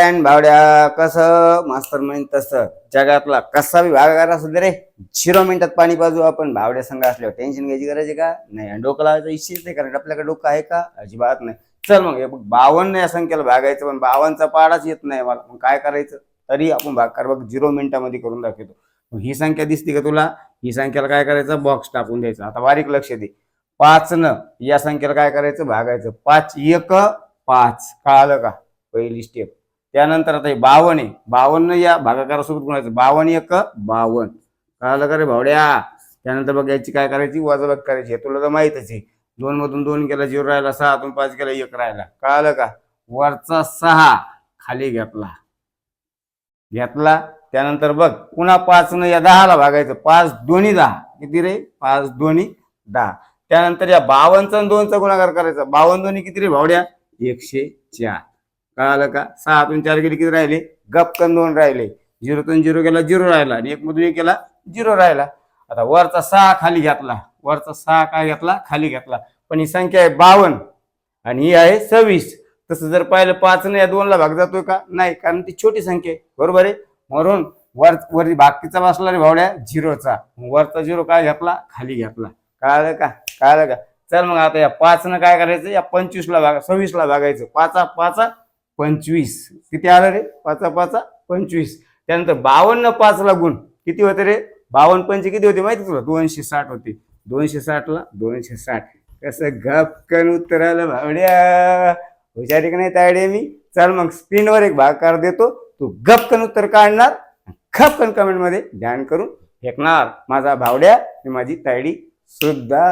भावड्या कसं? मास्तर म्हणेन तसं. जगातला कसा बी भागाकार असू दे रे. झिरो मिनिटात पाणी पाजू आपण. भावड्या संघ असल्यावर टेन्शन घ्यायची गरज आहे का? नाही. डोकं लावायचं इच्छित नाही कारण आपल्याकडे डोकं आहे का? अजिबात नाही. चल मग हे बावन्न या संख्येला भागायचं पण बावनचा पाडाच येत नाही मला मग काय करायचं? तरी आपण भाग कर. बघ झिरो मिनिटामध्ये करून दाखवतो. मग ही संख्या दिसते का तुला? ही संख्याला काय करायचं? बॉक्स टाकून द्यायचं. आता बारीक लक्ष दे. पाच न या संख्येला काय करायचं? भागायचं. पाच एक पाच. कळालं का? पहिली स्टेप त्यानंतर आता हे बावन्न आहे. बावन्न या भागाकारासोबत गुणायचं. बावन्न एक बावन्न. कळालं का रे भावड्या? त्यानंतर बघ याची काय करायची? वजाबाकी करायची. हे तुला तर माहितच आहे. दोन मधून दोन केला झिरो राहिला सहातून पाच केला एक राहिला. कळालं का? वरचा सहा खाली घेतला. घेतला. त्यानंतर बघ पुन्हा पाच न या दहाला भागायचं. पाच दोन्ही दहा. किती रे? पाच दोन्ही दहा. त्यानंतर या बावनचा दोनचा गुणाकार करायचा. बावन्न दोन्ही किती रे भावड्या? एकशे चार. कळालं का? सहातून चार गेले किती राहिले? गपकन दोन राहिले. झिरोतून झिरो गेला झिरो राहिला. आणि एक मधून एक गेला झिरो राहिला. आता वरचा सहा खाली घेतला. वरचा सहा काय घेतला? खाली घेतला. पण ही संख्या आहे बावन्न आणि ही आहे सव्वीस. तसं जर पाहिलं पाच या दोनला भाग जातोय का? नाही कारण ती छोटी संख्या आहे. बरोबर आहे? म्हणून वर वरती बाकीचा बसला रे भावड्या झिरोचा. वरचा झिरो काय घेतला? खाली घेतला. कळालं का? कळालं का? चल मग आता या पाचनं काय करायचं? या पंचवीसला भागा सव्वीसला भागायचं. पाचा पाचा पंचवीस. किती आलं रे? पाचा पाचा पंचवीस. त्यानंतर बावन्न पाचला गुण किती होते रे? बावन्न पंच किती होते माहिती तुला? दोनशे साठ होते. दोनशे साठला दोनशे साठ. कसं गपकन उत्तर आलं भावड्या. हुशारी का नाही तायडे मी? चल मग स्क्रीनवर एक भाकार देतो. तू गपकन उत्तर काढणार. खपकन कमेंटमध्ये ध्यान करून फेकणार. माझा भावड्या आणि माझी तायडी सुद्धा.